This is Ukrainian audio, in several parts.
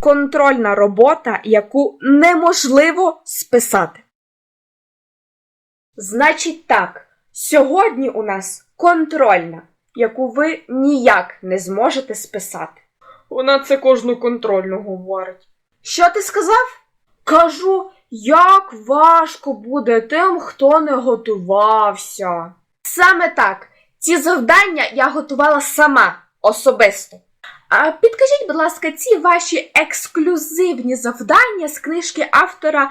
контрольна робота, яку неможливо списати. Значить так, сьогодні у нас контрольна, яку ви ніяк не зможете списати. Вона це кожну контрольну говорить. Що ти сказав? Кажу, як важко буде тим, хто не готувався. Саме так. Ці завдання я готувала сама особисто. Підкажіть, будь ласка, ці ваші ексклюзивні завдання з книжки автора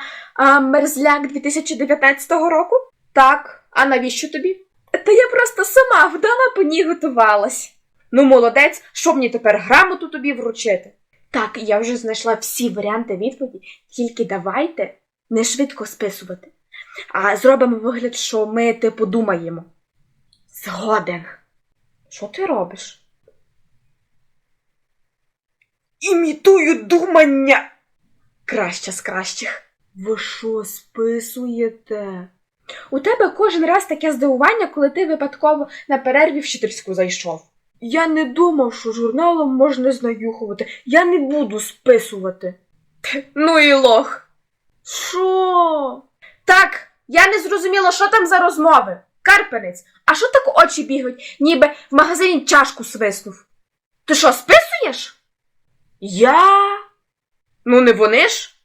Мерзляк 2019 року? Так, а навіщо тобі? Та я просто сама вдала по ній готувалась. Ну, молодець, що мені тепер грамоту тобі вручити? Так, я вже знайшла всі варіанти відповіді, тільки давайте не швидко списувати, а зробимо вигляд, що ми типу думаємо. Згоден. Що ти робиш? Імітую думання. Краща з кращих. Ви що, списуєте? У тебе кожен раз таке здивування, коли ти випадково на перерві вчительську зайшов. Я не думав, що журналом можна знаюхувати. Я не буду списувати. Ну і лох. Що? Так, я не зрозуміла, що там за розмови. Карпенець, а що так очі бігають, ніби в магазині чашку свиснув? Ти що, списуєш? Я? Ну, не вони ж?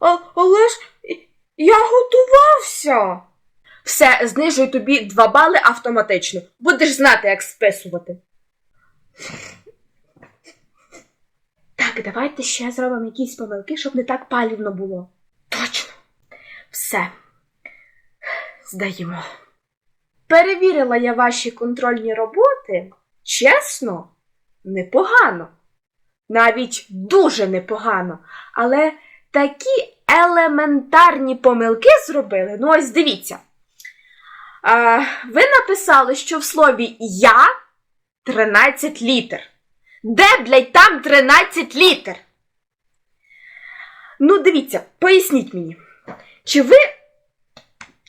А, але ж я готувався. Все, знижую тобі два бали автоматично. Будеш знати, як списувати. Так, давайте ще зробимо якісь помилки, щоб не так палівно було. Точно. Все. Здаємо. Перевірила я ваші контрольні роботи. Чесно, непогано. Навіть дуже непогано. Але такі елементарні помилки зробили. Ну, ось дивіться. А, ви написали, що в слові я 13 літер. Де, блядь, там 13 літер? Ну, дивіться, поясніть мені. Чи ви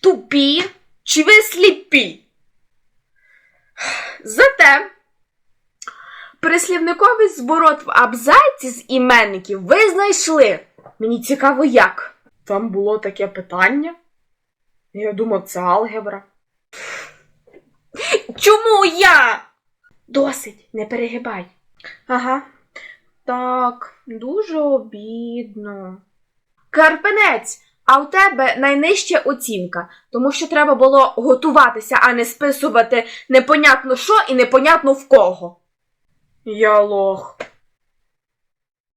тупі, чи ви сліпі? Зате прислівниковий зворот в абзаці з іменників ви знайшли. Мені цікаво, як. Там було таке питання. Я думав, це алгебра. Чому я? Досить, не перегибай. Ага. Так, дуже обідно. Карпенець, а у тебе найнижча оцінка, тому що треба було готуватися, а не списувати непонятно що і непонятно в кого. Я лох.